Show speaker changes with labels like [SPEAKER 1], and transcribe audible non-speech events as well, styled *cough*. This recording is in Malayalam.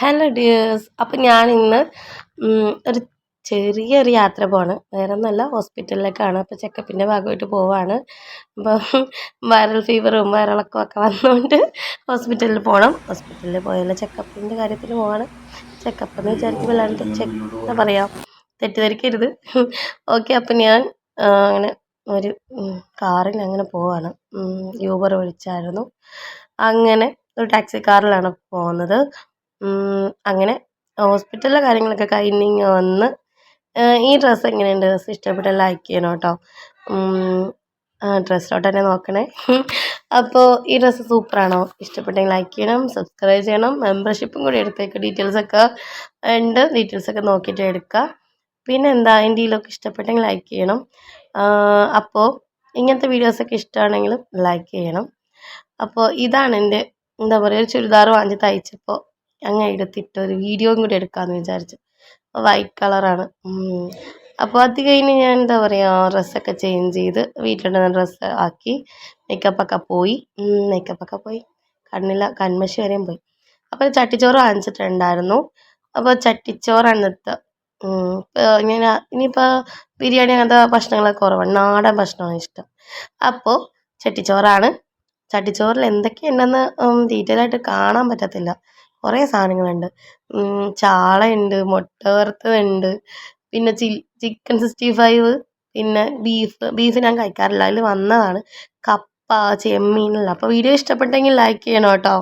[SPEAKER 1] ഹലോ ഡിയേഴ്സ് അപ്പം ഞാൻ ഇന്ന് ഒരു ചെറിയൊരു യാത്ര പോവാണ്. വേറെ ഒന്നല്ല ഹോസ്പിറ്റലിലേക്കാണ്. അപ്പോൾ ചെക്കപ്പിന്റെ ഭാഗമായിട്ട് പോവാണ്. അപ്പം വൈറൽ ഫീവറും വയറിളക്കവും ഒക്കെ വന്നുകൊണ്ട് ഹോസ്പിറ്റലിൽ പോകണം ഹോസ്പിറ്റലിൽ പോയാലും ചെക്കപ്പിന്റെ കാര്യത്തിൽ പോവാണ്. ചെക്കപ്പ് എന്ന് വിചാരിക്കുമ്പോൾ അല്ലാണ്ട് ചെക്ക് എന്താ പറയുക തെറ്റിദ്ധരിക്കരുത്. ഓക്കെ അപ്പം ഞാൻ അങ്ങനെ ഒരു കാറിൽ അങ്ങനെ പോവാണ്. യൂബർ വിളിച്ചായിരുന്നു. അങ്ങനെ ഒരു ടാക്സി കാറിലാണ് പോകുന്നത്. അങ്ങനെ ഹോസ്പിറ്റലിലെ കാര്യങ്ങളൊക്കെ കഴിഞ്ഞിങ്ങ് വന്ന് ഈ ഡ്രസ്സ് എങ്ങനെയുണ്ട്? ഡ്രസ്സ് ഇഷ്ടപ്പെട്ടാൽ ലൈക്ക് ചെയ്യണം കേട്ടോ ഡ്രസ്സിലോട്ട് തന്നെ നോക്കണേ. *laughs* അപ്പോൾ ഈ ഡ്രസ്സ് സൂപ്പറാണോ? ഇഷ്ടപ്പെട്ടെങ്കിൽ ലൈക്ക് ചെയ്യണം സബ്സ്ക്രൈബ് ചെയ്യണം മെമ്പർഷിപ്പും കൂടി എടുത്തേക്ക്. ഡീറ്റെയിൽസൊക്കെ ഉണ്ട്. ഡീറ്റെയിൽസൊക്കെ നോക്കിയിട്ട് എടുക്കുക പിന്നെ എന്താ എന്റെ ഇതിലൊക്കെ ഇഷ്ടപ്പെട്ടെങ്കിൽ ലൈക്ക് ചെയ്യണം. അപ്പോൾ ഇങ്ങനത്തെ വീഡിയോസൊക്കെ ഇഷ്ടമാണെങ്കിൽ ലൈക്ക് ചെയ്യണം. അപ്പോൾ ഇതാണ് എന്റെ എന്താ പറയുക ഒരു ചുരിദാർ വാങ്ങി തയ്ച്ചപ്പോൾ അങ്ങനെ എടുത്തിട്ട് ഒരു വീഡിയോയും കൂടി എടുക്കാമെന്ന് വിചാരിച്ചു. വൈറ്റ് കളറാണ് അപ്പോൾ അത് കഴിഞ്ഞ് ഞാൻ എന്താ പറയുക ഡ്രസ്സൊക്കെ ചേഞ്ച് ചെയ്ത് വീട്ടിലുണ്ടായിരുന്ന ഡ്രസ്സ് ആക്കി മേക്കപ്പൊക്കെ പോയി. മേക്കപ്പൊക്കെ പോയി. കണ്ണില കൺമശി വരെയും പോയി. അപ്പോൾ ചട്ടിച്ചോറ് വാങ്ങിച്ചിട്ടുണ്ടായിരുന്നു. അപ്പോൾ ചട്ടിച്ചോറാണ് ഇന്നത്തെ ഇങ്ങനെ ഇനിയിപ്പോൾ ബിരിയാണി അങ്ങനത്തെ ഭക്ഷണങ്ങളൊക്കെ കുറവാണ് നാടൻ ഭക്ഷണമാണ് ഇഷ്ടം. അപ്പോൾ ചട്ടിച്ചോറാണ്. ചട്ടിച്ചോറിൽ എന്തൊക്കെയുണ്ടെന്ന് ഡീറ്റെയിൽ ആയിട്ട് കാണാൻ പറ്റത്തില്ല. കുറേ സാധനങ്ങളുണ്ട്. ചാളയുണ്ട് മുട്ട വറുത്തതുണ്ട് പിന്നെ ചിക്കൻ സിക്സ്റ്റി ഫൈവ് പിന്നെ ബീഫ് ബീഫ് ഞാൻ കഴിക്കാറില്ല. അതിൽ വന്നതാണ്. കപ്പ ചെമ്മീനുള്ള അപ്പോൾ വീഡിയോ ഇഷ്ടപ്പെട്ടെങ്കിൽ ലൈക്ക് ചെയ്യണം കേട്ടോ.